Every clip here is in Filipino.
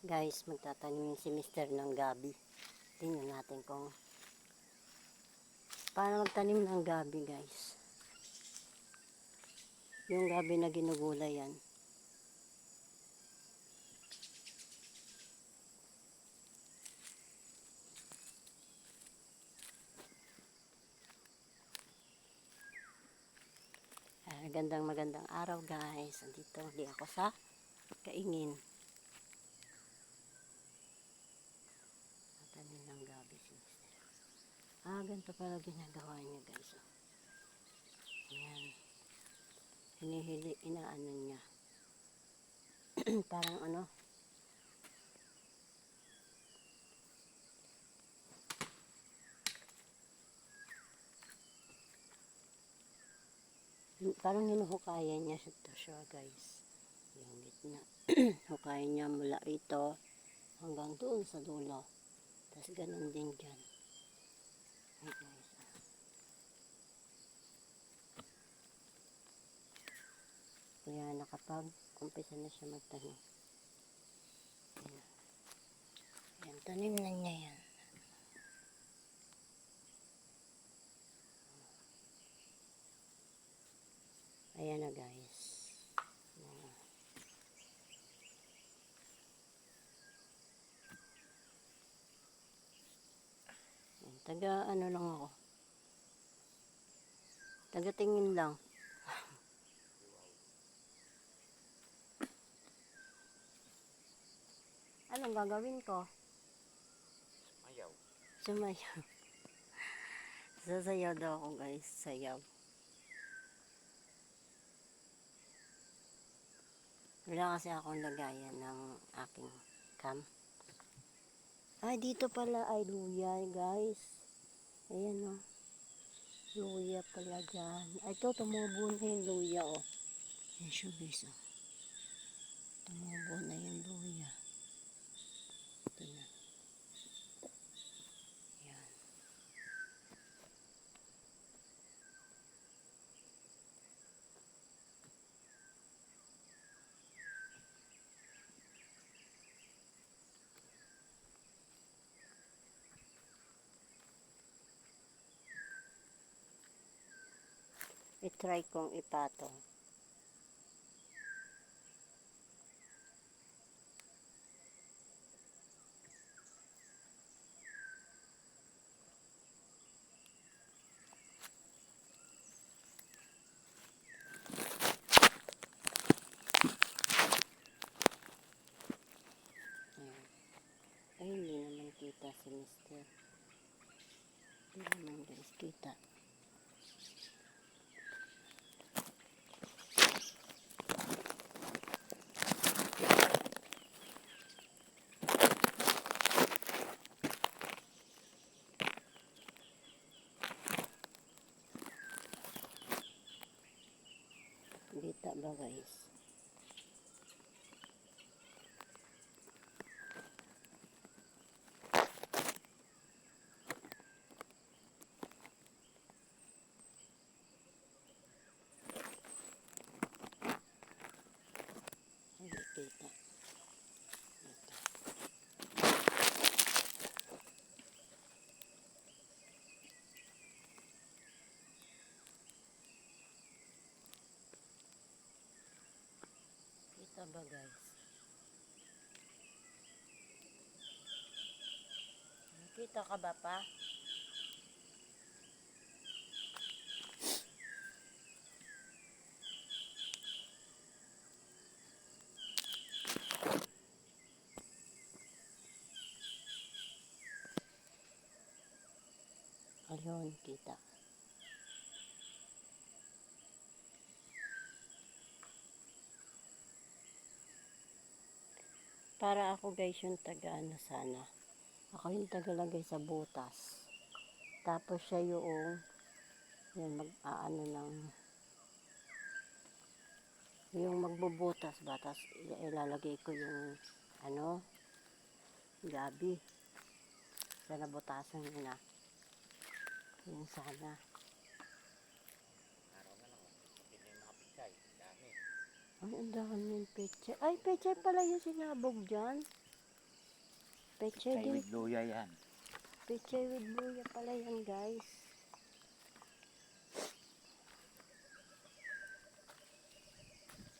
Guys, magtatanim si Mister ng gabi. Tingnan natin kung paano magtanim ng gabi, guys. Yung gabi na ginugulay yan. Ah, gandang magandang araw guys. Andito ulit ako sa kaingin. Tanim ng gabi si Mister. Ah, ganito pala ginagawa niya guys. Oh. Ayan. Hinihili, inaano niya. Parang ano, parang hinuhukayan niya ito siya guys. Yung gitna. Hukayan niya mula ito hanggang doon sa dulo. Tapos ganun din dyan. Ay guys. ah. Kaya nakapag-umpisa na siya magtanim. Ayan. Ayan, tanim na niya yan. Ayan na guys. Ayan. Ayan, Taga ano lang ako. Taga tingin lang. Anong gagawin ko? Ayaw. Sumayaw. Sasayaw daw ako guys. Sayaw. Wala kasi akong lagayan ng aking cam. Ay, dito pala ay luya, guys. Ayan o. Luya pala dyan. Ito, tumubo na yung luya, o. Ayan siya, guys, o. Tumubo na yung luya. Ito na. Ayan. I-try kong ipatong. Ay, hindi naman kita si Mister. Hindi naman guys kita. Kita ba guys? Hindi kita. Ito. Kita ba guys? Kita ka ba pa? Ayun, kita. Para ako guys yung taga ano sana. Ako yung tagalagay sa butas. Tapos siya yung yun, mag aano ng yung magbubutas ba tapos ilalagay ko yung ano gabi sa nabutasan niya na yun sana Araw na lang. Hindi na yung mga pichay. Dami. Ay ang dami yung peche ay peche pala yung sinabog dyan Pechay Kay din. with luya yan. Pechay with luya pala yan, guys.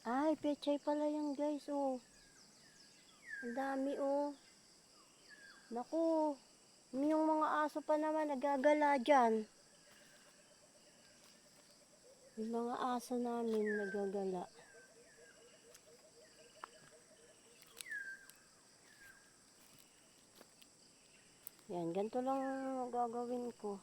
Ay, pechay pala yan, guys, oh. Ang dami, oh. Naku, yung mga aso pa naman nagagala dyan. Yung mga aso namin nagagala. Yan, ganito lang ang gagawin ko.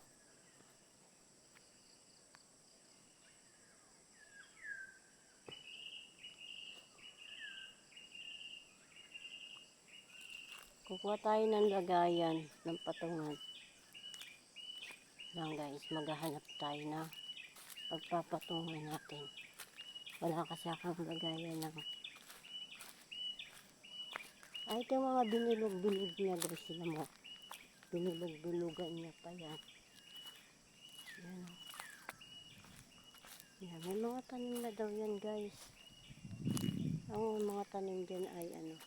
Kukuha tayo ng lagayan ng patungan. Lang guys, maghahanap tayo na pagpapatungan natin. Wala kasi akong lagayan ng ay, ito mga binilog-bilog niya guys sila mo. Binilog-bilugan niya pa yan. Yan. o. Yan, may mga tanim na daw yan guys. Ang mga tanim dyan ay ano.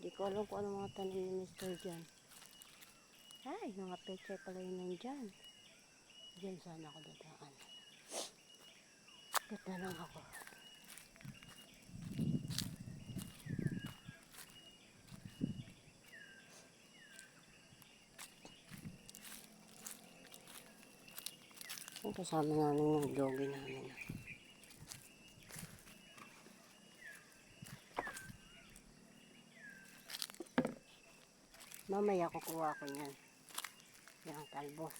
Di ko alam kung ano mga tanim ni Mr. dyan. Ay, mga pechay pala yun nandyan. Diyan sana ako dadaan. Ganda lang ako. Ang kasama namin yung doggy namin. Mamaya kukuha ko niyan. Yung talbos.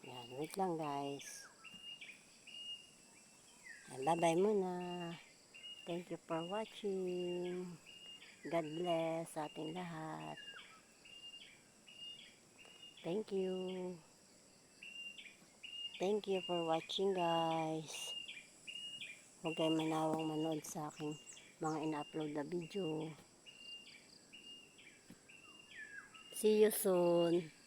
Yan, wait lang guys. Yan, Bye-bye muna. Thank you for watching. God bless sa ating lahat. Thank you. Thank you for watching guys. Huwag kayo manawang manood sa aking mga ina-upload na video. See you soon.